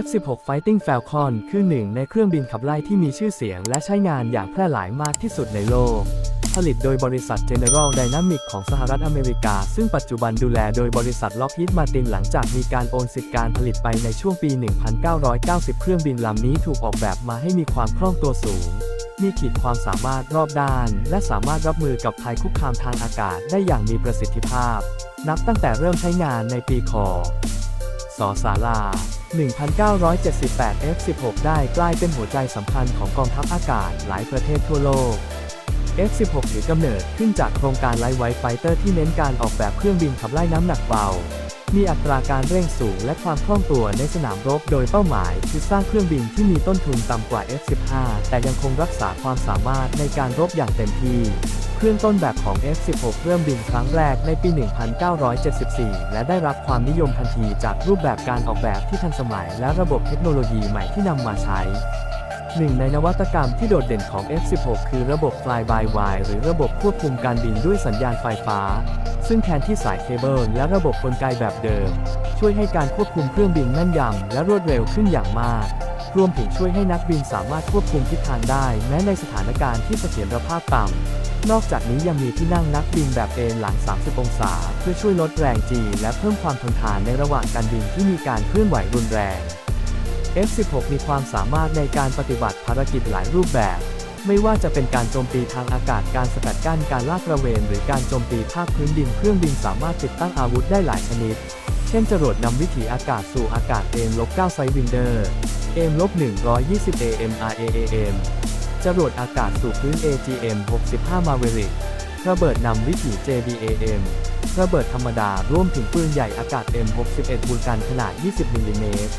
F-16 Fighting Falcon คือหนึ่งในเครื่องบินขับไล่ที่มีชื่อเสียงและใช้งานอย่างแพร่หลายมากที่สุดในโลก ผลิตโดยบริษัท General Dynamics ของสหรัฐอเมริกา ซึ่งปัจจุบันดูแลโดยบริษัท Lockheed Martin หลังจากมีการโอนสิทธิการผลิตไปในช่วงปี 1990 เครื่องบินลำนี้ถูกออกแบบมาให้มีความคล่องตัวสูง มีขีดความสามารถรอบด้าน และสามารถรับมือกับภัยคุกคามทางอากาศได้อย่างมีประสิทธิภาพ นับตั้งแต่เริ่มใช้งานในปีคสสารา 1978 F16 ได้กลายเป็นหัวใจสำคัญของกองทัพอากาศหลายประเทศทั่วโลก F16 ถือกำเนิดขึ้นจากโครงการไลท์ไวท์ไฟเตอร์ที่เน้นการออกแบบเครื่องบินขับไล่น้ำหนักเบา มีอัตราการเร่งสูงและความคล่องตัวในสนามรบ โดยเป้าหมายคือสร้างเครื่องบินที่มีต้นทุนต่ำกว่า F15 แต่ยังคงรักษาความสามารถในการรบอย่างเต็มที่เครื่องต้นแบบของ F16 เริ่มบินครั้งแรกในปี 1974 และได้รับความนิยมทันทีจากรูปแบบการออกแบบที่ทันสมัยและระบบเทคโนโลยีใหม่ที่นำมาใช้ หนึ่งในนวัตกรรมที่โดดเด่นของ F16 คือระบบ Fly by Wire หรือระบบควบคุมการบินด้วยสัญญาณไฟฟ้า ซึ่งแทนที่สายเคเบิลและระบบกลไกแบบเดิม ช่วยให้การควบคุมเครื่องบินแม่นยำและรวดเร็วขึ้นอย่างมาก รวมถึงช่วยให้นักบินสามารถควบคุมทิศทางได้แม้ในสถานการณ์ที่เสถียรภาพต่ำ นอกจากนี้ยังมีที่นั่งนักบินแบบเอนหลัง 30 องศา เพื่อช่วยลดแรงจีและเพิ่มความทนทานในระหว่างการบินที่มีการเคลื่อนไหวรุนแรง F16 มีความสามารถในการปฏิบัติภารกิจหลายรูปแบบ ไม่ว่าจะเป็นการโจมตีทางอากาศ การสกัดกั้น การลาดตระเวน หรือการโจมตีภาคพื้นดิน เครื่องบินสามารถติดตั้งอาวุธได้หลายชนิด เช่นจรวดนำวิถีอากาศสู่อากาศเอมลบ9ไซวินเดอร์เอมลบ120 AMRAAM จรวดอากาศสู่พื้น AGM 65 Maverick ระเบิดนำวิถี JDAM ระเบิดธรรมดาร่วมถึงปืนใหญ่อากาศ M61 บูลกันขนาด 20มิลลิเมตร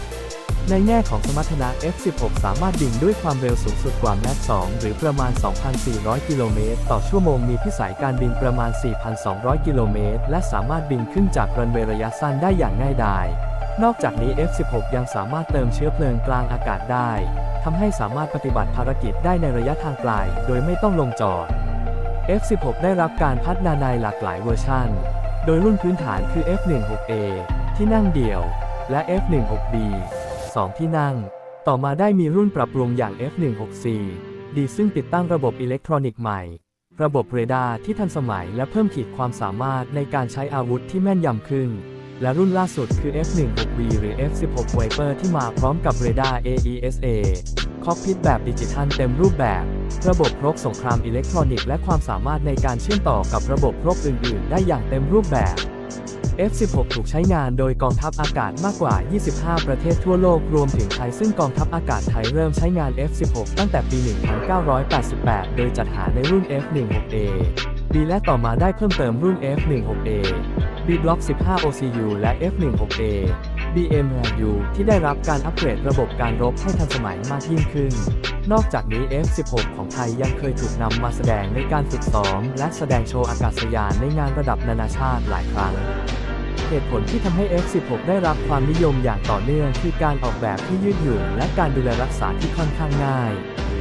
ในแง่ของสมรรถนะ F16 สามารถบินด้วยความเร็วสูงสุดกว่า Mach 2หรือประมาณ 2,400 กิโลเมตรต่อชั่วโมง มีพิสัยการบินประมาณ 4,200 กิโลเมตร และสามารถบินขึ้นจากรันเวย์ระยะสั้นได้อย่างง่ายดาย นอกจากนี้ F16 ยังสามารถเติมเชื้อเพลิงกลางอากาศได้ ทำให้สามารถปฏิบัติภารกิจได้ในระยะทางไกล โดยไม่ต้องลงจอด F16 ได้รับการพัฒนาในหลากหลายเวอร์ชัน โดยรุ่นพื้นฐานคือ F16A ที่นั่งเดี่ยว และ F16B 2 ที่นั่ง ต่อมาได้มีรุ่นปรับปรุงอย่าง F16C ดีซึ่งติดตั้งระบบอิเล็กทรอนิกส์ใหม่ ระบบเรดาร์ที่ทันสมัยและเพิ่มขีดความสามารถในการใช้อาวุธที่แม่นยำขึ้น และรุ่นล่าสุดคือ F16V หรือ F16 Viper ที่มาพร้อมกับเรดาร์ AESA คอกพิทแบบดิจิทัลเต็มรูปแบบ ระบบรบสงครามอิเล็กทรอนิกส์และความสามารถในการเชื่อมต่อกับระบบรบอื่น ๆ ได้อย่างเต็มรูปแบบ F16 ถูกใช้งานโดยกองทัพอากาศมากกว่า 25 ประเทศทั่วโลกรวมถึงไทย ซึ่งกองทัพอากาศไทยเริ่มใช้งาน F16 ตั้งแต่ปี 1988 โดยจัดหาในรุ่น F16A B และต่อมาได้เพิ่มเติมรุ่น F16A B Block 15 OCU และ F16A BMU ที่ได้รับการอัปเกรดระบบการรบให้ทันสมัยมากยิ่งขึ้น นอกจากนี้ F16 ของไทยยังเคยถูกนำมาแสดงในการฝึกซ้อมและแสดงโชว์อากาศยานในงานระดับนานาชาติหลายครั้ง เหตุผลที่ทำให้ F16 ได้รับความนิยมอย่างต่อเนื่องคือการออกแบบที่ยืดหยุ่นและการดูแลรักษาที่ค่อนข้างง่าย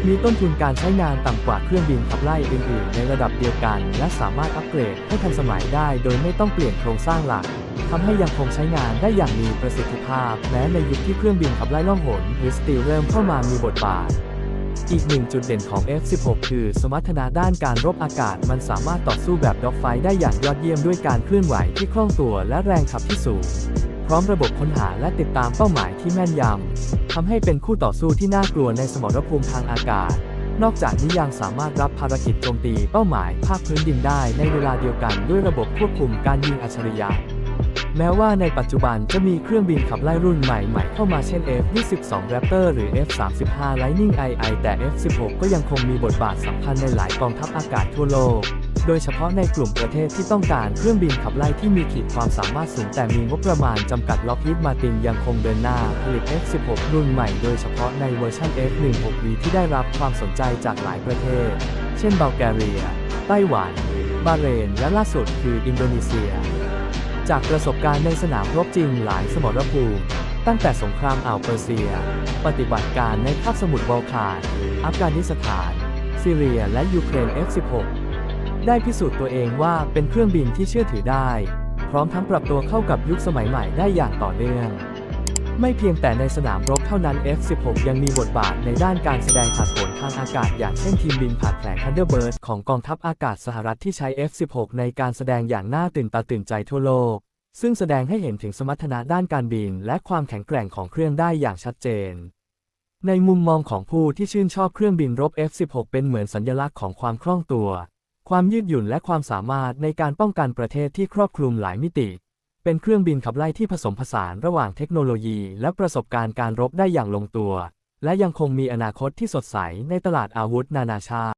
มีต้นทุนการใช้งานต่ำกว่าเครื่องบินขับไล่อื่นๆ ในระดับเดียวกัน และสามารถอัปเกรดให้ทันสมัยได้โดยไม่ต้องเปลี่ยนโครงสร้างหลักทำให้ยังคงใช้งานได้อย่างมีประสิทธิภาพ แม้ในยุคที่เครื่องบินขับไล่ล่องหนหรือสตีลเริ่มเข้ามามีบทบาท อีกหนึ่งจุดเด่นของ F16 คือสมรรถนะด้านการรบอากาศ มันสามารถต่อสู้แบบด็อกไฟได้อย่างยอดเยี่ยมด้วยการเคลื่อนไหวที่คล่องตัวและแรงขับที่สูง พร้อมระบบค้นหาและติดตามเป้าหมายที่แม่นยำทำให้เป็นคู่ต่อสู้ที่น่ากลัวในสมรภูมิทางอากาศ นอกจากนี้ยังสามารถรับภารกิจโจมตีเป้าหมายภาคพื้นดินได้ในเวลาเดียวกันด้วยระบบควบคุมการยิงอัจฉริยะ แม้ว่าในปัจจุบันจะมีเครื่องบินขับไล่รุ่นใหม่ๆ เข้ามาเช่น F-22 Raptor หรือ F-35 Lightning II แต่ F-16 ก็ยังคงมีบทบาทสำคัญในหลายกองทัพอากาศทั่วโลก โดยเฉพาะในกลุ่มประเทศที่ต้องการเครื่องบินขับไล่ที่มีขีดความสามารถสูงแต่มีงบประมาณจำกัด Lockheed Martin ยังคงเดินหน้าผลิต F-16 รุ่นใหม่โดยเฉพาะในเวอร์ชัน F-16V ที่ได้รับความสนใจจากหลายประเทศ เช่นบัลแกเรีย ไต้หวัน บาเรน และล่าสุดคืออินโดนีเซีย จากประสบการณ์ในสนามรบจริงหลายสมรภูมิ ตั้งแต่สงครามอ่าวเปอร์เซีย ปฏิบัติการในคาบสมุทรบอลข่าน อัฟกานิสถาน ซีเรีย และยูเครน F-16 ได้พิสูจน์ตัวเองว่าเป็นเครื่องบินที่เชื่อถือได้ พร้อมทั้งปรับตัวเข้ากับยุคสมัยใหม่ได้อย่างต่อเนื่อง ไม่เพียงแต่ในสนามรบเท่านั้น F-16 ยังมีบทบาทในด้านการแสดงผัดผลทางอากาศอย่างเช่นทีมบินผ่านแผลง Thunderbird ของกองทัพอากาศสหรัฐที่ใช้ F-16 ในการแสดงอย่างน่าตื่นตาตื่นใจทั่วโลก ซึ่งแสดงให้เห็นถึงสมรรถนะด้านการบิน และความแข็งแกร่งของเครื่องได้อย่างชัดเจน ในมุมมองของผู้ที่ชื่นชอบเครื่องบินรบ F-16 เป็นเหมือนสัญลักษณ์ของความคล่องตัว ความยืดหยุ่นและความสามารถในการป้องกันประเทศที่ครอบคลุมหลายมิติ เป็นเครื่องบินขับไล่ที่ผสมผสานระหว่างเทคโนโลยี และประสบการณ์การรบได้อย่างลงตัว และยังคงมีอนาคตที่สดใสในตลาดอาวุธนานาชาติ